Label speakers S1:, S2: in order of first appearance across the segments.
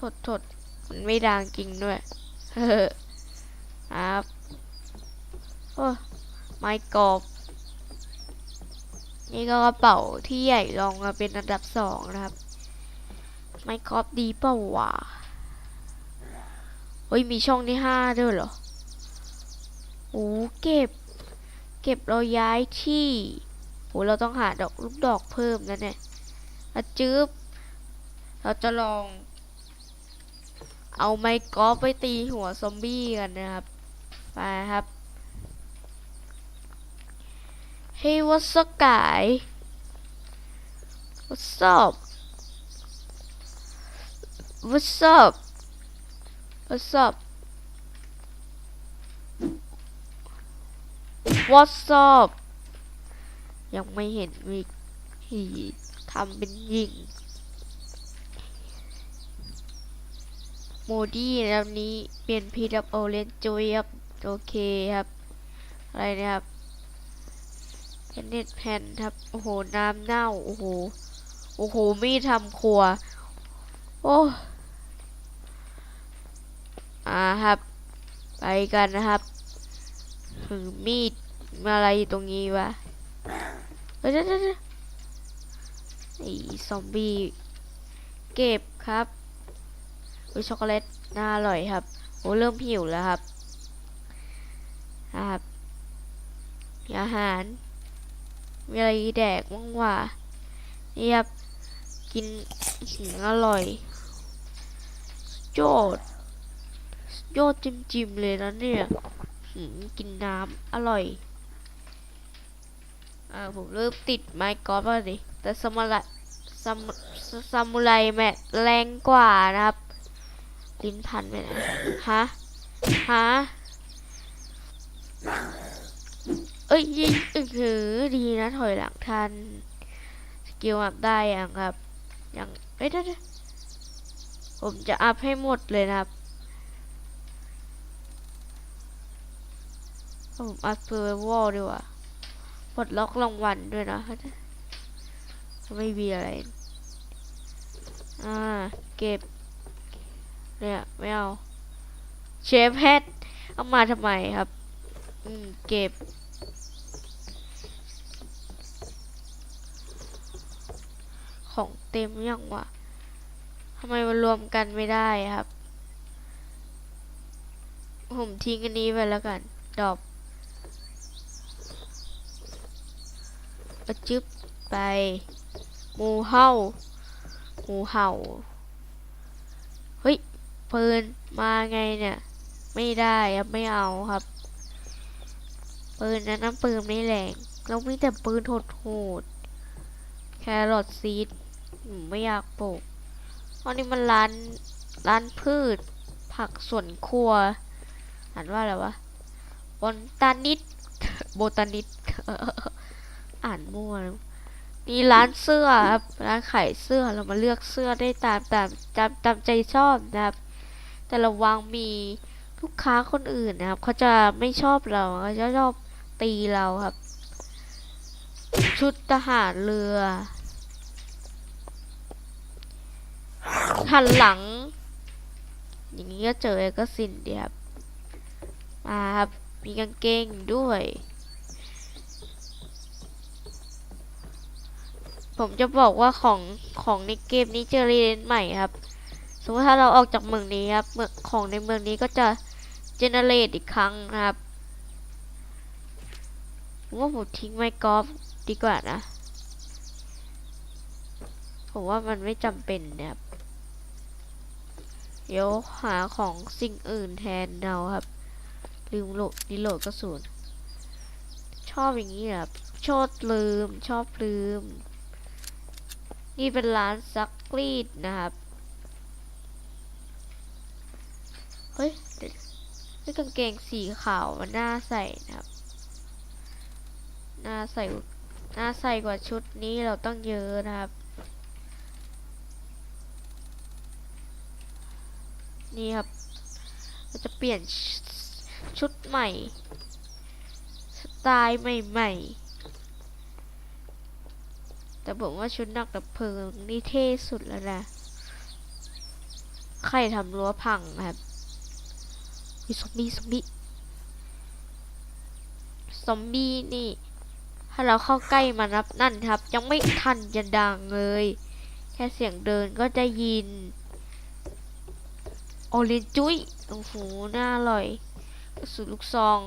S1: โทษโทษมันไม่ดังจริงด้วยเฮ้อครับโอ้ไม้กรอบ นี่ก็กระเป๋าที่ใหญ่รองมาเป็นอันดับสองนะครับ ไม้กรอบดีเปล่าวะเฮ้ย มีช่องที่ห้าด้วยเหรอโอ้เก็บ เก็บเราย้ายที่โอ้เราต้องหาดอกลูกดอกเพิ่มนะเนี่ยอะจึ๊บเราจะลอง เอาไม้กอล์ฟไปตีหัวซอมบี้กันนะครับ ไปครับ Hey what's up guy What's up What's up What's up What's up ยังไม่เห็นมีหีทำเป็นยิง มดี้นะครับนี้เปลี่ยนพีดับโอเลนจุยครับ โอเคครับ อะไรนะครับเพนเน็ตแผ่นครับ โอ้โห น้ำเน่า โอ้โห โอ้โห มีทำครัว โอ้อาครับ ไปกันนะครับถึงมีดมาอะไรอยู่ตรงนี้วะเดี๋ยวเดี๋ยวไอ้ซอมบี้ เก็บครับ อุ้ยช็อกโกแลตน่าอร่อยครับโอ้เริ่มหิวแล้วครับครับอาหาร มีอะไรแดกบ้างวะนี่ครับกินหืมอร่อย โจดโยดจิ้มจิมๆเลยนะเนี่ยหืมกินน้ำอร่อย อ่าผมเริ่มติดไม้กอล์ฟแล้วดิแต่สมุไรซามูซามูไรแมทแรงกว่านะครับ ลิ้นพันไปไหนฮะฮะเอ้ยยิงเออหือดีนะถอยหลังทันสกิลอัพได้ยังครับยังเอ้ยเดี๋ยวเดี๋ยวผมจะอัพให้หมดเลยนะครับผมอัพเพื่อวอลดีกว่าปลดล็อกรางวัลด้วยนะไม่มีอะไร อ่า เก็บ เนี่ยไม่เอาเชฟแฮดเอามาทำไมครับ อืม เก็บ ของเต็มยังวะทำไมมันรวมกันไม่ได้ครับ ผมทิ้งอันนี้ไปแล้วกันดอกกระจึบไปหมูเห่าหมูเห่า ปืนมาไงเนี่ย ไม่ได้ครับไม่เอาครับ ปืนนั้นน้ำปืนไม่แรงเรามีแต่ปืนโหดโหดๆแครอทซีดไม่อยากปลูกเพราะนี่มันร้านร้านพืช ผักสวนครัวอ่านว่าอะไรวะบอนตานิดโบตานิดอ่านมั่วนะมีร้านเสื้อครับร้านขายเสื้อเรามาเลือกเสื้อได้ตามตามตามตามใจชอบนะครับ แต่ระวังมีลูกค้าคนอื่นนะครับเขาจะไม่ชอบเราเขาจะชอบตีเราครับ ชุดทหารเรือหันหลัง อย่างนี้ก็เจอเอก็สินเดียบมาครับมีกางเกงด้วย ผมจะบอกว่าของของในเกมนี้เจอรีเลนใหม่ครับ มมติถ้าเราออกจากเมืองนี้ครับเมืองของในเมืองนี้ก็จะเจเนเรตอีกครั้งนะครับผมว่าผมทิ้งไม้กอล์ฟดีกว่านะ ผมว่ามันไม่จำเป็นนะครับเดี๋ยวหาของสิ่งอื่นแทนเราครับ ลืมโหลดดีโหลดกระสุนชอบอย่างนี้ครับชอบลืม ชอบลืม นี่เป็นร้านซักรีดนะครับ เฮ้ยเดี๋ยวนี่กางเกงสีขาวมันน่าใส่นะครับ น่าใส่ น่าใส่กว่าชุดนี้เราต้องเยอะนะครับ นี่ครับเราจะเปลี่ยนชชุดใหม่ สไตล์ใหม่ๆ แต่ผมว่าชุดนักดับเพลิงนี่เท่สุดแล้วนะ ใครทำรั้วพังนะครับ มีซอมบี้ซอมบี้ซอมบี้นี่ ถ้าเราเข้าใกล้มันนับนั่นครับ ยังไม่ทันจะดังเลย แค่เสียงเดินก็จะยิน โอเลนจุ้ยโอ้โหน่าอร่อยกระสุนลูกซอง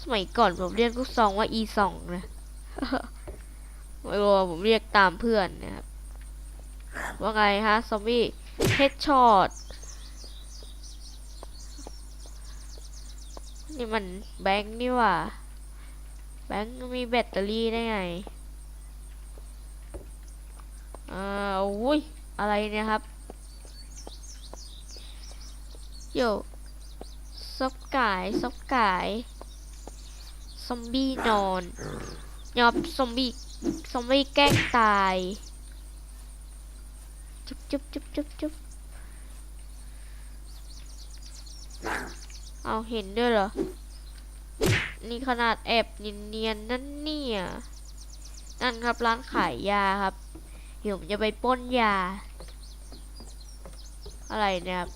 S1: สมัยก่อนผมเรียกลูกซองว่า E สองนะไม่รู้ผมเรียกตามเพื่อนนะครับ ว่าไงฮะ ซอมบี้เฮดช็อต นี่มันแบงค์นี่ว่า แบงค์มีแบตเตอรี่ได้ไงอ่าอุ้ย อะไรเนี่ยครับโยซบกายซบกาย ซอมบี้นอนยอบซอมบี้ซอมบี้แกล้งตาย จุ๊บจุ๊บจุ๊บจุ๊บจุ๊บ เอาเห็นด้วยเหรอ นี่ขนาดแอบเนียนๆนั่นเนี่ย นั่นครับร้านขายยาครับเดี๋ยวผมจะไปป้นยา อะไรเนี่ยครับ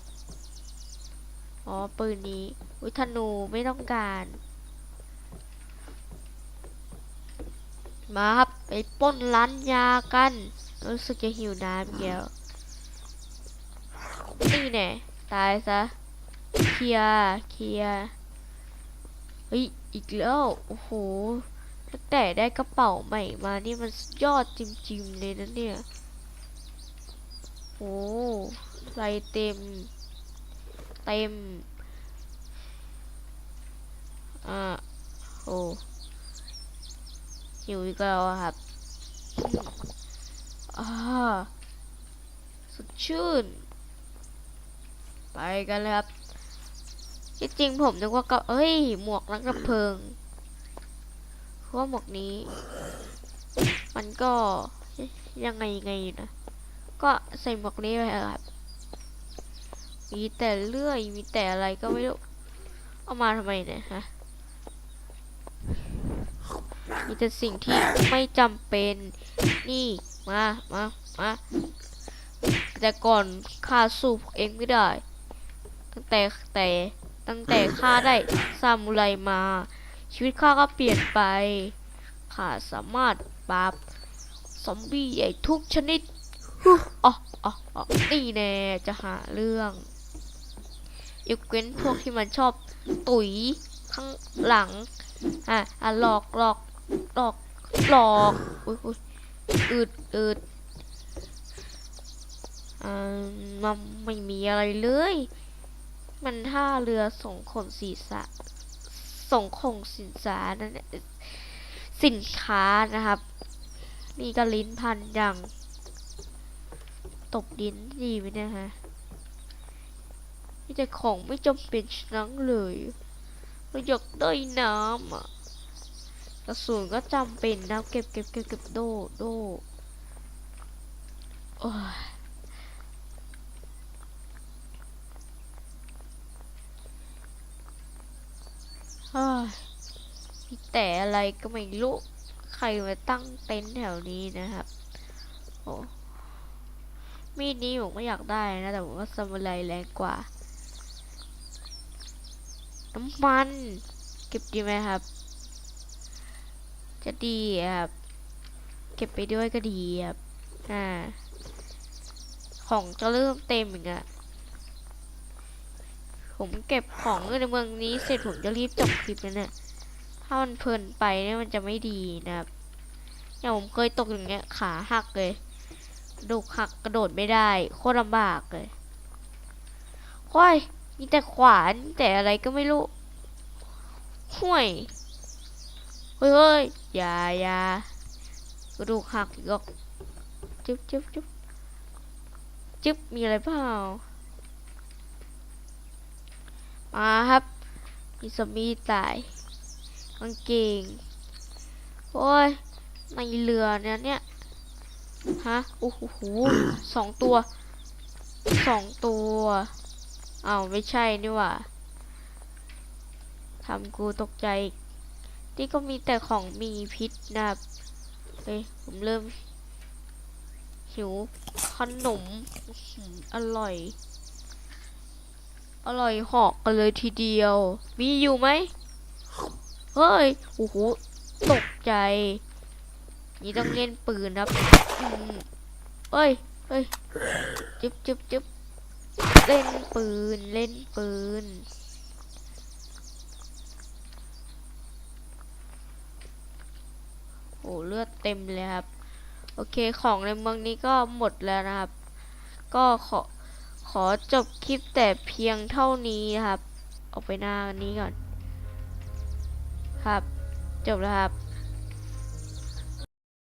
S1: อ๋อ ปืนนี้ อุยธนูไม่ต้องการ มาครับ ไปป้นร้านยากัน รู้สึกจะหิวน้ำเดียวนี่แน่ตายซะ เคลียร์เคลียร์เฮ้ยอีกแล้วโอ้โหตั้งแต่ได้กระเป๋าใหม่มานี่มันสุดยอดจริงๆเลยนะเนี่ยโอ้ไรเต็ม เต็มอ่าโอ้หิวอีกแล้วครับอ่าสดชื่น ไปกันเลยครับ จริงผมนึกว่าก็เอ้ย หมวกนักดับเพลิงเพราะว่าหมวกนี้ มันก็ยังไงยังไงอยู่นะ ก็ใส่หมวกนี้ไปครับ มีแต่เลื่อย มีแต่อะไรก็ไม่รู้ เอามาทำไมเนี่ยฮะ มีแต่สิ่งที่ไม่จำเป็น นี่ มา มา มา แต่ก่อนข้าสู้เองไม่ได้ ตั้งแต่แต่ ตั้งแต่ข้าได้ซามูไรมา ชีวิตข้าก็เปลี่ยนไปข้าสามารถปราบซอมบี้ใหญ่ทุกชนิดอ๋ออ๋ออ๋อนี่แน่จะหาเรื่องยกเว้นพวกที่มันชอบตุ๋ยข้างหลัง อะอะหลอกหลอกหลอกหลอกอุ้ยอุ้ยอืดอืดอ่ามันไม่มีอะไรเลย มันท่าเรือส่งขนศีรษะส่งของสินสานั่นสินค้านะครับ นี่ก็ลิ้นพันอย่างตบดินดีไหมเนะฮะมีแต่ของไม่จำเป็นชั้งเลยเราอยากได้น้ำอะกระสุนก็จำเป็นนะเก็บเก็บเก็บเก็บโดโดโอ้ยเฮ้ยมี แต่อะไรก็ไม่รู้ใครมาตั้งเต็นท์แถวนี้นะครับ โอ้มีดนี้ผมก็อยากได้นะ แต่ผมว่าซามูไรแรงกว่า น้ำมัน เก็บดีไหมครับ จะดีครับ เก็บไปด้วยก็ดีครับ อ่า ของจะเริ่มเต็มอีกอะ ผมเก็บของในเมืองนี้เสร็จผมจะรีบจบคลิปแล้วเนี่ย ถ้ามันเพลินไปเนี่ยมันจะไม่ดีนะครับอย่างผมเคยตกอย่างเงี้ยขาหักเลยดูหักกระโดดไม่ได้ โคตรลำบากเลยโอ้ยมีแต่ขวานแต่อะไรก็ไม่รู้ห่วยเฮ้ยเฮ้ยอย่าอย่ากระดูกหักอีกหรอกจุ๊บจุ๊บจุ๊บจุ๊บมีอะไรเปล่า มาครับมีสมีตายกางเกงโอ้ยในเรือเนี่ยเนี่ยฮะโอ้โหสองตัวสองตัวเอ้าไม่ใช่นี่หว่าทำกูตกใจ นี่ก็มีแต่ของมีพิษนะครับเฮ้ยผมเริ่มหิวขนมอร่อย อร่อยหอกกันเลยทีเดียว มีอยู่ไหม เฮ้ย โอ้โห ตกใจ นี่ต้องเล่นปืนครับเฮ้ย เฮ้ย จึ๊บจึ๊บจึ๊บเล่นปืน เล่นปืน โอ้เลือดเต็มเลยครับ โอเคของในเมืองนี้ก็หมดแล้วนะครับ ก็ขอ ขอจบคลิปแต่เพียงเท่านี้ครับ ออกไปหน้านี้ก่อน ครับ จบแล้วครับ